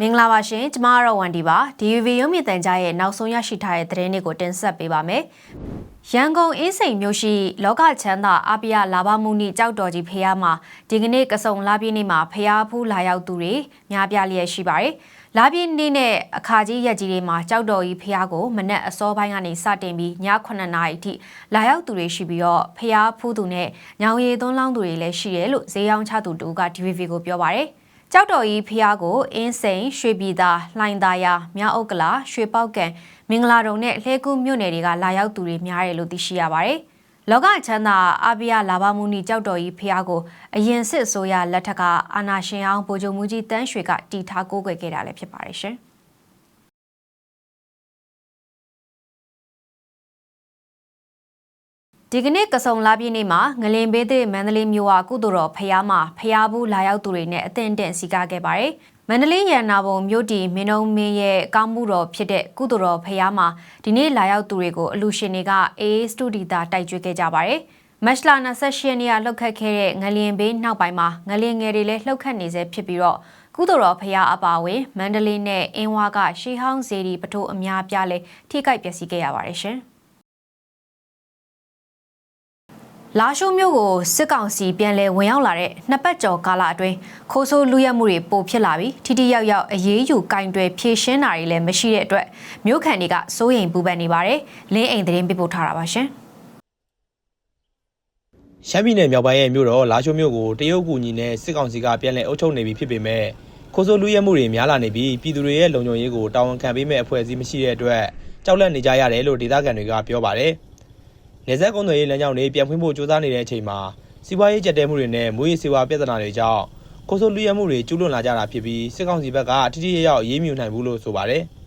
မင်္ဂလာပါရှင်ကျမကတော့ဝန်ဒီပါ DUV ရုံးမြင့်တန်ကြားရဲ့နောက်ဆုံးရရှိထားတဲ့သတင်းတွေကိုတင်ဆက်ပေးပါမယ်ရန်ကုန်အင်းစိန်မြို့ရှိလောကချမ်းသာအပိယလာဘမှုနိကြောက်တော်ကြီးဖះမှာဒီကနေ့ကစုံလာပြည့်နေ့မှာဖះဖူးလာရောက်သူတွေများပြားလျက်ရှိပါတယ် လာပြည့်နေ့နဲ့အခါကြီးရက်ကြီးတွေမှာကြောက်တော်ကြီးဖះကိုမနက်အစောပိုင်းကနေစတင်ပြီးည9နာရီအထိလာရောက်သူတွေရှိပြီးတော့ဖះဖူးသူနဲ့ညောင်ရည်သွန်းလောင်းသူတွေလည်းရှိတယ်လို့ဈေးရောင်းချသူတူက DVV ကိုပြောပါတယ်ကြောက်တော်ကြီးဖျားကိုအင်းစိန်ရွှေပြည်သာလှိုင်သာယာမြောက်ဥက္ကလာရွှေပေါက်ကံမင်္ဂလာတုံနဲ့လှဲကူးမြို့နယ်တွေကလာရောက်သူတွေများတယ်လို့သိရှိရပါတယ်။ လောကချမ်းသာအပိယလာဘမူနီကြောက်တော်ကြီးဖျားကိုအရင်စစ်အစိုးရလက်ထက်ကအာနာရှင်အောင်ဗိုလ်ချုပ်မူကြီးတန်းရွှေကတီထားကိုးကွယ်ခဲ့တာလည်းဖြစ်ပါတယ်ရှင်။ဒီကနေ့ကစုံလာပြည့်နေ့မှာငလင်ဘေးသစ်မန္တလေးမြို့ဝကုသိုလ်တော်ဖျားမှာဖျားဘူးလာရောက်သူတွေနဲ့အသင့်တင့်စီကားခဲ့ပါတယ်။ မန္တလေးရန်နာဘုံမြို့တီမင်းုံမင်းရဲ့ကောင်းမှုတော်ဖြစ်တဲ့ကုသိုလ်တော်ဖျားမှာဒီနေ့လာရောက်သူတွေကိုအလူရှင်တွေကအေးစတူဒီတာတိုက်ကျွေးခဲ့ကြပါတယ်။မက်ရှလာ28ရက်နေ့ကလှုပ်ခတ်ခဲ့တဲ့ငလင်ဘေးနောက်ပိုင်းမှာငလင်ငယ်တွေလည်းလှုပ်ခတ်နေစေဖြစ်ပြီးတော့ကုသိုလ်တော်ဖျားအပါအဝင်မန္တလေးနဲ့အင်းဝါကရှေးဟောင်းစေတီပထိုးအများပြားလည်းထိခိုက်ပျက်စီးခဲ့ရပါတယ်ရှင်။ လာရှိုးမြို့ကိုစစ်ကောင်စီပြန်လည်ဝင်ရောက်လာတဲ့နှစ်ပတ်ကျော်ကာလအတွင်းခိုးဆိုးလူရက်မှုတွေပိုဖြစ်လာပြီးထိထိရောက်ရောက်အရေးယူကင်တွယ်ဖြည့်ရှင်းတာတွေလည်းမရှိတဲ့အတွက်မြို့ခံတွေကစိုးရိမ်ပူပန်နေပါတယ်။လင်းအိမ်သတင်းပေးပို့ထားတာပါရှင်ရှမ်းပြည်နယ်မြောက်ပိုင်းရဲ့မြို့တော်လာရှိုးမြို့ကိုတရုတ်ကူညီနဲ့စစ်ကောင်စီကပြန်လည်အုပ်ချုပ်နေပြီဖြစ်ပေမဲ့ခိုးဆိုးလူရဲမှုတွေများလာနေပြီးပြည်သူတွေရဲ့လုံခြုံရေးကိုတာဝန်ခံပေးမဲ့အဖွဲ့အစည်းမရှိတဲ့အတွက်ကြောက်လန့်နေကြရတယ်လို့ဒေသခံတွေကပြောပါတယ်။ နေဆက်ကုန်းသွယ်ရေးလမ်းကြောင်းတွေပြန်ဖွင့်ဖို့ကြိုးစားနေတဲ့အချိန်မှာစီးပွားရေးကြက်တဲမှုတွေနဲ့မွေးစေဝါပြဿနာတွေကြောင့်ခိုးဆိုးလူရဲမှုတွေကျူးလွန်လာကြတာဖြစ်ပြီးစစ်ကောင်စီဘက်ကထိထိရောက်ရောက်အေးမြူနိုင်ဘူးလို့ဆိုပါတယ်။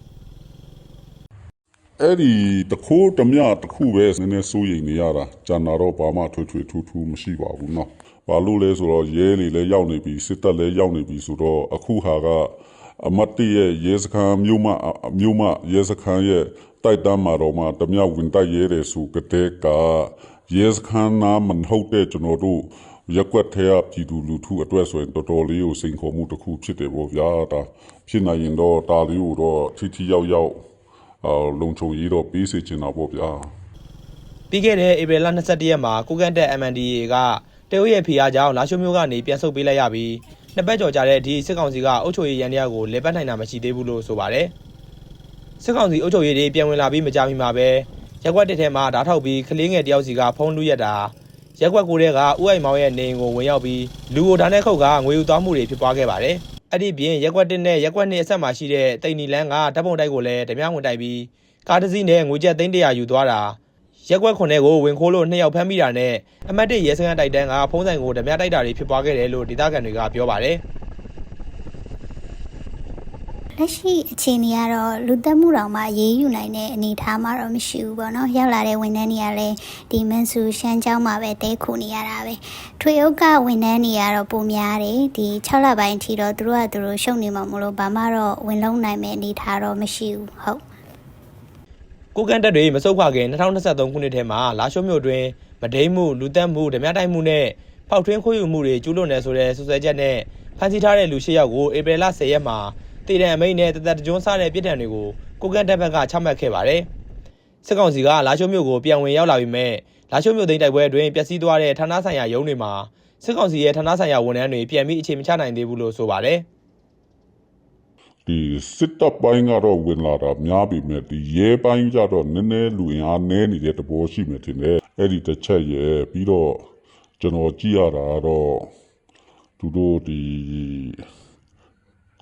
အဲ့ဒီတခိုးတမျှတစ်ခုပဲနည်းနည်းစိုးရိမ်နေရတာဂျန်နာတော့ဘာမှထွေထွေထူးထူးမရှိပါဘူးเนาะဘာလို့လဲဆိုတော့ရဲတွေလည်းရောက်နေပြီစစ်တပ်လည်းရောက်နေပြီဆိုတော့အခုဟာကအမတ်တရဲ့ရဲစခန်းမြို့မမြို့မရဲစခန်းရဲ့ တိုက်တန်းမှာတော့မှတမျှဝင်တိုက်ရဲတယ်ဆိုကြတဲ့ကရဲစခန်းနာမဟုတ်တဲ့ကျွန်တော်တို့ရက်ွက်ထဲကပြည်သူလူထုအတွက်ဆိုရင်တော်တော်လေးကိုစိန်ခေါ်မှုတစ်ခုဖြစ်တယ်ပေါ့ဗျာဒါဖြစ်နိုင်ရင်တော့ဒါလေးကိုတော့ထိထိရောက်ရောက်အာလုံချုံရေးတော့ပေးစေချင်တာပေါ့ဗျာပြီးခဲ့တဲ့ဧပြီလ22ရက်မှာကိုကန့်တက် MNDAA ကတရုတ်ရဲ့ဖိအားကြောင့်လာရှိုးမျိုးကနေပြန်ဆုတ်ပေးလိုက်ရပြီးနှစ်ပတ်ကျော်ကြာတဲ့ဒီစစ်ကောင်စီကအုပ်ချုပ်ရေးရန်တရားကိုလေပတ်နိုင်တာမရှိသေးဘူးလို့ဆိုပါတယ် စစ်ကောင်စီအုပ်ချုပ်ရေးတွေပြန်ဝင်လာပြီးမကြမီမှာပဲရက်ကွက်တစ်ထဲမှာဓာတ်ထောက်ပြီးကလေးငယ်တယောက်စီကဖုံးလူရက်တာရက်ကွက်ကိုတဲ့ကဥအိမ်မောင်ရဲ့နေအိမ်ကိုဝင်ရောက်ပြီးလူကိုဓာတ်နဲ့ခုတ်ကငွေယူသွားမှုတွေဖြစ်ပွားခဲ့ပါတယ်အဲ့ဒီပြင်ရက်ကွက်တစ်နဲ့ရက်ကွက်နှစ်အဆက်မှာရှိတဲ့တိန်နီလန်းကဓာတ်ပုံတိုက်ကိုလည်းဓမြဝင်တိုက်ပြီးကားတစ်စီးနဲ့ငွေကျပ်သိန်း100ယူသွားတာရက်ကွက်ခွန်ထဲကိုဝင်ခိုးလို့နှစ်ယောက်ဖမ်းမိတာနဲ့အမတ်တစ်ရဲစခန်းတိုက်တန်းကဖုံးဆိုင်ကိုဓမြတိုက်တာတွေဖြစ်ပွားခဲ့တယ်လို့ဒေသခံတွေကပြောပါတယ် လက်ရှိအခြေအနေကတော့လူသက်မှုတောင်မှအေးအေးယူနိုင်တဲ့အနေအထားမှတော့မရှိဘူးပေါ့နော်ရောက်လာတဲ့ဝန်ထမ်းတွေကလည်းဒီမန်ဆူရှမ်းကျောင်းမှာပဲတဲခိုနေရတာပဲထွေအုပ်ကဝန်ထမ်းတွေကတော့ပုံများတယ်ဒီ6လပိုင်းအထိတော့သူတို့ကသူတို့ရှုံနေမှာမလို့ဘာမှတော့ဝင်လုံးနိုင်မယ့်အနေအထားတော့မရှိဘူးဟုတ်ကိုကန်တက်တွေမဆုတ်ခွာခင်2023ခုနှစ်ထဲမှာလာရှုံမြို့တွင်မဒိမ့်မှုလူတက်မှုဓမြတိုက်မှုနဲ့ဖောက်ထွင်းခိုးယူမှုတွေကျူးလွန်နေဆိုတဲ့ဆွဆွဲချက်နဲ့ဖမ်းဆီးထားတဲ့လူ၈ယောက်ကိုဧပြီလ10ရက်မှာ တည်တဲ့အမိန့်နဲ့တသက်တကြွန်းစားတဲ့ပြည်ထံတွေကိုကိုကန့်တက်ဘက်ကချမှတ်ခဲ့ပါတယ်စစ်ကောင်စီကလာရှိုးမြို့ကိုပြန်ဝင်ရောက်လာပြီးမဲ့လာရှိုးမြို့သိမ်းတိုက်ပွဲအတွင်းပျက်စီးသွားတဲ့ဌာနဆိုင်ရာရုံးတွေမှာစစ်ကောင်စီရဲ့ဌာနဆိုင်ရာဝန်ထမ်းတွေပြန်ပြီးအခြေမချနိုင်သေးဘူးလို့ဆိုပါတယ်ဒီစစ်တပ်ပိုင်းကတော့ဝင်လာတာများပြီမဲ့ဒီရဲပိုင်းကြတော့နည်းနည်းလူအင်အားနည်းနေတဲ့တဘောရှိမှထင်တယ်အဲ့ဒီတစ်ချက်ရဲ့ပြီးတော့ကျွန်တော်ကြည့်ရတာကတော့သူတို့ဒီ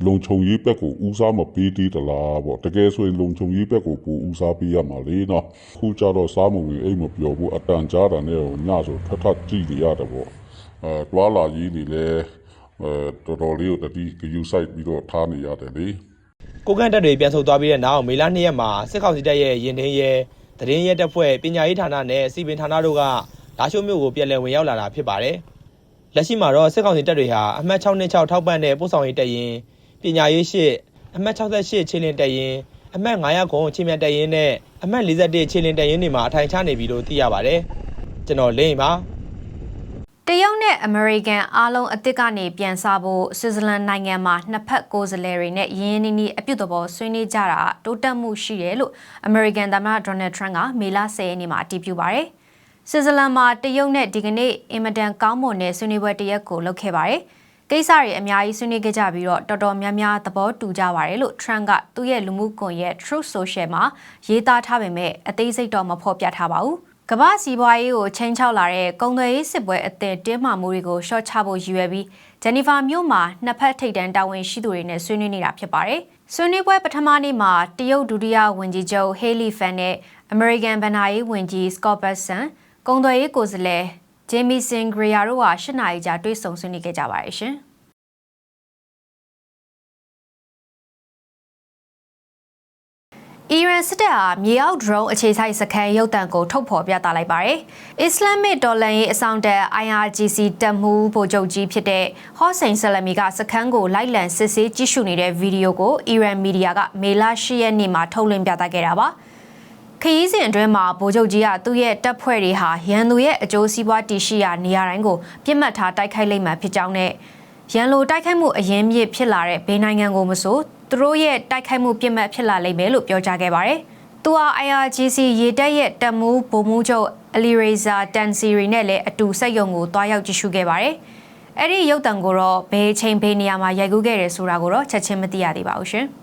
လုံခြုံရေးဘက်ကိုဦးစားမပေးသေးတလားပေါ့တကယ်ဆိုရင်လုံခြုံရေးဘက်ကိုပူဦးစားပေးရမှာလေနော်ခုကြတော့စားမဝင်အိမ်မပြောဘူးအတန်ကြားတာနဲ့ဟိုညဆိုထထကြည့်နေရတယ်ပေါ့အဲတွာလာကြီးနေလဲအဲတော်တော်လေးကိုတတိဂယူဆိုင်ပြီးတော့ထားနေရတယ်လေကိုကန့်တက်တွေပြန်ဆုတ်သွားပြီးတဲ့နောက်မေလ2ရက်မှာစစ်ကောင်စီတပ်ရဲ့ရင်ထင်းရဲတရင်ရဲတပ်ဖွဲ့ပညာရေးဌာနနဲ့စီပင်ဌာနတို့ကလာရှိုးမြို့ကိုပြန်လည်ဝင်ရောက်လာတာဖြစ်ပါတယ်။လက်ရှိမှာတော့စစ်ကောင်စီတပ်တွေဟာအမှတ်626ထောက်ပံ့တဲ့ပို့ဆောင်ရေးတပ်ရင်း ပညာရေးရှိအမှတ်68ခြေလင်းတပ်ရင်းအမှတ်900ခုခြေမြတ်တပ်ရင်းနဲ့အမှတ်41ခြေလင်းတပ်ရင်းတွေမှာအထိုင်ချနေပြီလို့သိရပါတယ်။ကျွန်တော်လင်းပါတရုတ်နဲ့အမေရိကန်အားလုံးအသစ်ကနေပြန်စားဖို့ဆွစ်ဇာလန်နိုင်ငံမှာနှစ်ဖက်ကိုယ်စားလှယ်တွေနဲ့ရင်းနှီးနှီးအပြုတ်သဘောဆွေးနွေးကြတာတိုးတက်မှုရှိတယ်လို့အမေရိကန်သမ္မတဒေါ်နယ်ထရန့်ကမေလ10ရက်နေ့မှာအတည်ပြုပါတယ်။ဆွစ်ဇာလန်မှာတရုတ်နဲ့ဒီကနေ့အင်မတန်ကောင်းမွန်တဲ့ဆွေးနွေးပွဲတစ်ရက်ကိုလုပ်ခဲ့ပါတယ်။ ကိစ္စတွေအများကြီးဆွေးနွေးခဲ့ကြပြီးတော့တော်တော်များများသဘောတူကြပါတယ်လို့ Trump ကသူ့ရဲ့လူမှုကွန်ရက် Truth Social မှာရေးသားထားပေမဲ့အသေးစိတ်တော့မဖော်ပြထားပါဘူး။ကမ္ဘာစီးပွားရေးကိုချိန်ချောက်လာတဲ့ကုန်သွယ်ရေးစစ်ပွဲအသစ်တင်းမာမှုတွေကိုရှော့ချဖို့ရည်ရွယ်ပြီးဂျနီဖာမြို့မှာနှစ်ဖက်ထိပ်တန်းတာဝန်ရှိသူတွေနဲ့ဆွေးနွေးနေတာဖြစ်ပါတယ်။ဆွေးနွေးပွဲပထမနေ့မှာတရုတ်ဒုတိယဝန်ကြီးချုပ်ဟေလီဖန်နဲ့အမေရိကန်ဗန်နာရေးဝန်ကြီးစကော့ဘတ်ဆန်ကုန်သွယ်ရေးကိုယ်စားလှယ် ဂျေမီဆင်ဂရီယာတို့ဟာ၈နာရီကြာတွေ့ဆုံဆွေးနွေးခဲ့ကြပါတယ်ရှင်။အီရန်စစ်တပ်ဟာမြေအောက် drone အခြေစိုက်စခန်းရုပ်တံကိုထုတ်ဖော်ပြသလိုက်ပါတယ်။အစ္စလာမစ်တော်လှန်ရေးအဆောင်တပ် IRGC တပ်မှူးဗိုလ်ချုပ်ကြီးဖြစ်တဲ့ဟော့စိန်ဆလမီကစခန်းကိုလိုက်လံစစ်ဆေးကြည့်ရှုနေတဲ့ဗီဒီယိုကိုအီရန်မီဒီယာကမေလ10ရက်နေ့မှာထုတ်လွှင့်ပြသခဲ့တာပါ။ ခရီးစဉ်အတွင်းမှာဗိုလ်ချုပ်ကြီးကသူ့ရဲ့တပ်ဖွဲ့တွေဟာရန်သူရဲ့အကျိုးစီးပွားတည်ရှိရာနေရာတိုင်းကိုပြစ်မှတ်ထားတိုက်ခိုက်လိမ့်မယ်ဖြစ်ကြောင်းနဲ့ရန်လိုတိုက်ခိုက်မှုအရင်မြစ်ဖြစ်လာတဲ့ဘေးနိုင်ငံကိုမဆိုသူတို့ရဲ့တိုက်ခိုက်မှုပြစ်မှတ်ဖြစ်လာလိမ့်မယ်လို့ပြောကြားခဲ့ပါတယ်။သူဟာ IRGC ရေတပ်ရဲ့တပ်မှုဗိုလ်မှူးချုပ်အလီရေဇာတန်စီရီနဲ့လည်းအတူစက်ရုံကိုတွားရောက်ကြည့်ရှုခဲ့ပါတယ်။အဲ့ဒီရုပ်တံကိုတော့ဘယ်ချိန်ဘယ်နေရာမှာရိုက်ကူးခဲ့တယ်ဆိုတာကိုတော့ချက်ချင်းမသိရသေးပါဘူးရှင်။။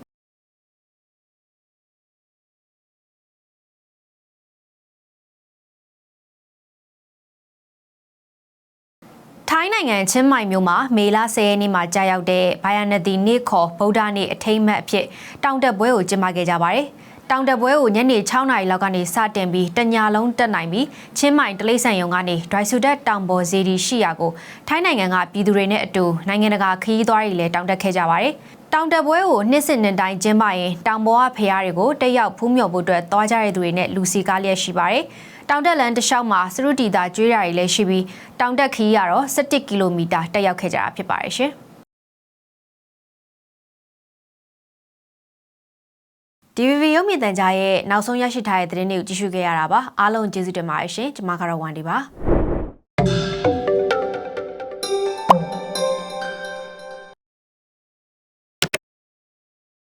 ထိုင်းနိုင်ငံချင်းမိုင်မြို့မှာမေလ10ရက်နေ့မှာကြာရောက်တဲ့ဘိုင်ယနတီနေ့ခေါ်ဗုဒ္ဓနေ့အထိမ်းအမှတ်အဖြစ်တောင်တက်ပွဲကိုကျင်းပခဲ့ကြပါတယ်။တောင်တက်ပွဲကိုညနေ6နာရီလောက်ကနေစတင်ပြီးတညလုံးတက်နိုင်ပြီးချင်းမိုင်တလိဆန်ယုံကနေဒိုင်ဆူဒတ်တောင်ပေါ်ဇီဒီရှိရာကိုထိုင်းနိုင်ငံကပြည်သူတွေနဲ့အတူနိုင်ငံတကာခရီးသွားတွေလည်းတောင်တက်ခဲ့ကြပါတယ်။ တောင်တက်ပွဲကိုနှစ်စဉ်နှစ်တိုင်းကျင်းပရင်တောင်ပေါ်ကဖရားတွေကိုတက်ရောက်ဖူးမြော်ဖို့အတွက်သွားကြတဲ့သူတွေနဲ့လူစီကားလျက်ရှိပါတယ်။တောင်တက်လန်တစ်လျှောက်မှာစရုတီတာကျွေးရာတွေလည်းရှိပြီးတောင်တက်ခီးကတော့17ကီလိုမီတာတက်ရောက်ခဲ့ကြတာဖြစ်ပါတယ်ရှင်။ DVB ရုပ်မြင်သံကြားရဲ့နောက်ဆုံးရရှိထားတဲ့သတင်းတွေကိုကြည့်ရှုခဲ့ရတာပါအားလုံးကျေးဇူးတင်ပါတယ်ရှင်ကျွန်မကတော့ဝန်ဒီပါ